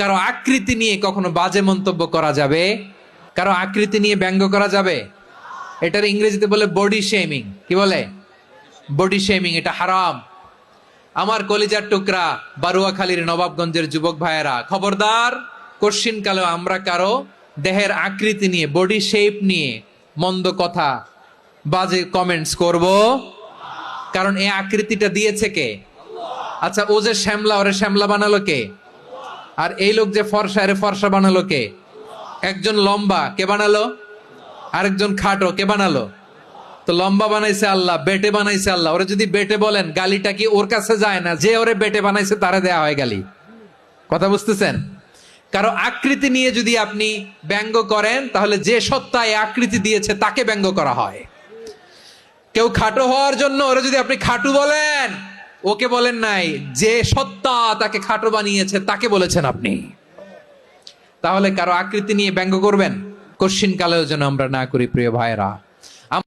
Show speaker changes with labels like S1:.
S1: কারও আকৃতি নিয়ে কখনো বাজে মন্তব্য করা যাবে? কারও আকৃতি নিয়ে ব্যঙ্গ করা যাবে? এটার ইংরেজিতে বলে বডি শেমিং কি বলে? বডি শেমিং এটা হারাম। আমার কলিজার টুকরা বারুয়াখালীর নবাবগঞ্জের যুবক ভাইয়েরা, খবরদার কশিন কালেও আমরা কারও দেহের আকৃতি নিয়ে বডি শেপ নিয়ে মন্দ কথা, বাজে কমেন্টস করব। কারণ এই আকৃতিটা দিয়েছে কে? আচ্ছা ও যে শ্যামলা, ওরে শ্যামলা বানালো কে? আর এই লোক যে ফর্সা এরে ফর্সা বানালো কে? একজন লম্বা, কে বানালো? আরেকজন খাটো, কে বানালো? তো লম্বা বানাইছে আল্লাহ, বেটে বানাইছে আল্লাহ। ওরা যদি বেটে বলেন, গালিটা কি ওর কাছে যায় না? যে ওরে বেটে বানাইছে, তারা দেয়া হয় গালি। কথা বুঝতেছেন? কারও আকৃতি নিয়ে যদি আপনি ব্যঙ্গ করেন, তাহলে যে সত্তা এই আকৃতি দিয়েছে, তাকে ব্যঙ্গ করা হয়। কেউ খাটো হওয়ার জন্য ওরা যদি আপনি খাটু বলেন ওকে বলেন নাই, যে সত্তা তাকে খাটো বানিয়েছে, তাকে বলেছেন আপনি। তাহলে কারও আকৃতি নিয়ে ব্যঙ্গ করবেন? কশিন কালেও যেন আমরা না করি, প্রিয় ভাইরা